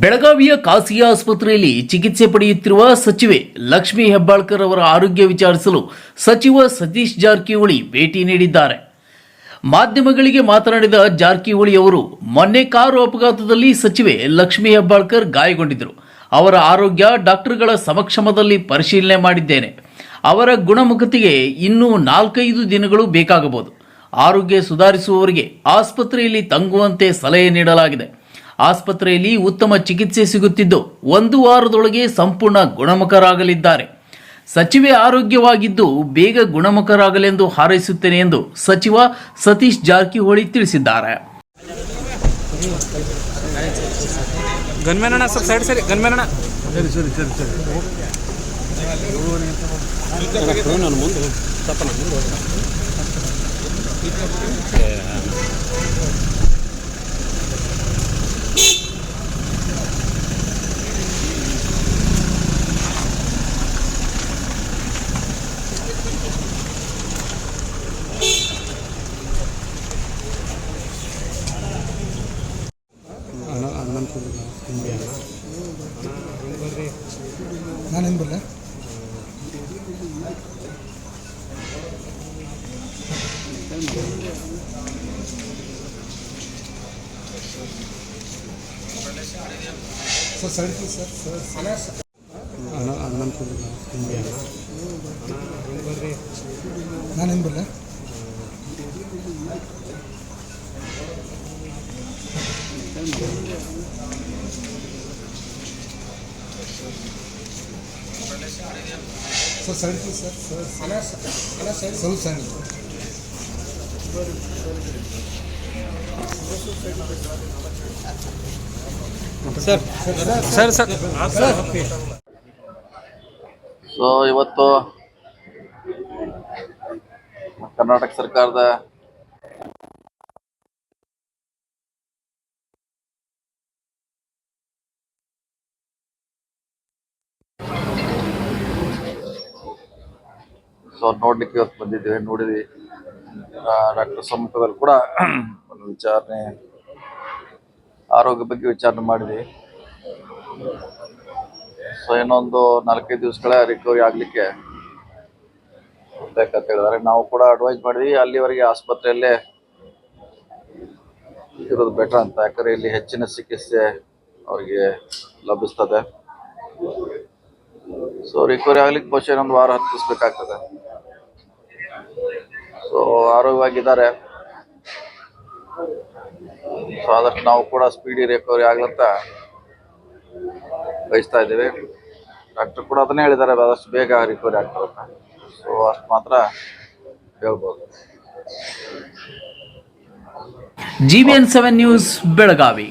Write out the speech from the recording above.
ಬೆಳಗಾವಿಯ ಖಾಸಗಿ ಆಸ್ಪತ್ರೆಯಲ್ಲಿ ಚಿಕಿತ್ಸೆ ಪಡೆಯುತ್ತಿರುವ ಸಚಿವೆ ಲಕ್ಷ್ಮೀ ಹೆಬ್ಬಾಳ್ಕರ್ ಅವರ ಆರೋಗ್ಯ ವಿಚಾರಿಸಲು ಸಚಿವ ಸತೀಶ್ ಜಾರಕಿಹೊಳಿ ಭೇಟಿ ನೀಡಿದ್ದಾರೆ. ಮಾಧ್ಯಮಗಳಿಗೆ ಮಾತನಾಡಿದ ಜಾರಕಿಹೊಳಿ ಅವರು, ಮೊನ್ನೆ ಕಾರು ಅಪಘಾತದಲ್ಲಿ ಸಚಿವೆ ಲಕ್ಷ್ಮೀ ಹೆಬ್ಬಾಳ್ಕರ್ ಗಾಯಗೊಂಡಿದ್ದರು. ಅವರ ಆರೋಗ್ಯ ಡಾಕ್ಟರ್ಗಳ ಸಮಕ್ಷಮದಲ್ಲಿ ಪರಿಶೀಲನೆ ಮಾಡಿದ್ದೇನೆ. ಅವರ ಗುಣಮುಖತೆಗೆ ಇನ್ನೂ ನಾಲ್ಕೈದು ದಿನಗಳು ಬೇಕಾಗಬಹುದು. ಆರೋಗ್ಯ ಸುಧಾರಿಸುವವರಿಗೆ ಆಸ್ಪತ್ರೆಯಲ್ಲಿ ತಂಗುವಂತೆ ಸಲಹೆ ನೀಡಲಾಗಿದೆ. ಆಸ್ಪತ್ರೆಯಲ್ಲಿ ಉತ್ತಮ ಚಿಕಿತ್ಸೆ ಸಿಗುತ್ತಿದ್ದು ಒಂದು ವಾರದೊಳಗೆ ಸಂಪೂರ್ಣ ಗುಣಮುಖರಾಗಲಿದ್ದಾರೆ. ಸಚಿವೆ ಆರೋಗ್ಯವಾಗಿದ್ದು ಬೇಗ ಗುಣಮುಖರಾಗಲೆಂದು ಹಾರೈಸುತ್ತೇನೆ ಎಂದು ಸಚಿವ ಸತೀಶ್ ಜಾರಕಿಹೊಳಿ ತಿಳಿಸಿದ್ದಾರೆ. ಗನ್ಮ್ಯಾನ್ ಅಣ್ಣ ಸ್ವಲ್ಪ ಸೈಡ್ ಸರಿ ಗನ್ಮ್ಯಾನ್ ಅಣ್ಣ ಸರಿ ಸರಿ ಸರಿ ಸರಿ ನಾನು ಮುಂದೆ ನಾನು ಹೆಂಗೆ ಬರಲ್ಲ sir side Sir sir sir side please sir sir. ಸ್ವಲ್ಪ sir. Sir sir sir. So ಇವತ್ತು ಕರ್ನಾಟಕ ಸರ್ಕಾರದ ಸೊ ನೋಡ್ಲಿಕ್ಕೆ ಇವತ್ತು ಬಂದಿದ್ದೇವೆ, ನೋಡಿದ್ವಿ. ಡಾಕ್ಟರ್ ಸಮ್ಮುಖದಲ್ಲಿ ಕೂಡ ಒಂದು ವಿಚಾರಣೆ, ಆರೋಗ್ಯ ಬಗ್ಗೆ ವಿಚಾರಣೆ ಮಾಡಿದ್ವಿ. ಸೊ ಇನ್ನೊಂದು ನಾಲ್ಕೈದು ದಿವಸಗಳ ರಿಕವರಿ ಆಗಲಿಕ್ಕೆ ಬೇಕಂತ ಹೇಳಿದ್ದಾರೆ. ನಾವು ಕೂಡ ಅಡ್ವೈಸ್ ಮಾಡಿದ್ವಿ, ಅಲ್ಲಿವರೆಗೆ ಆಸ್ಪತ್ರೆಯಲ್ಲೇ ಇರೋದು ಬೆಟರ್ ಅಂತ. ಯಾಕಂದರೆ ಇಲ್ಲಿ ಹೆಚ್ಚಿನ ಚಿಕಿತ್ಸೆ ಅವರಿಗೆ ಲಭಿಸ್ತದೆ. ಸೊ ರಿಕವರಿ ಆಗ್ಲಿಕ್ಕೆ ಬಹುಶಃ ಇನ್ನೊಂದು ವಾರ ಹತ್ತಿಸ್ಬೇಕಾಗ್ತದೆ. ಸೊ ಆರೋಗ್ಯವಾಗಿದ್ದಾರೆ. ಸೊ ಆದಷ್ಟು ನಾವು ಕೂಡ ಸ್ಪೀಡಿ ರಿಕವರಿ ಆಗ್ಲಂತ ಬಯಸ್ತಾ ಇದ್ದೇವೆ. ಡಾಕ್ಟರ್ ಕೂಡ ಅದನ್ನೇ ಹೇಳಿದ್ದಾರೆ, ಆದಷ್ಟು ಬೇಗ ರಿಕವರಿ ಆಗ್ತಾರಂತ ಸೊ ಅಷ್ಟು ಮಾತ್ರ ಹೇಳ್ಬೋದು. G seven news Belagavi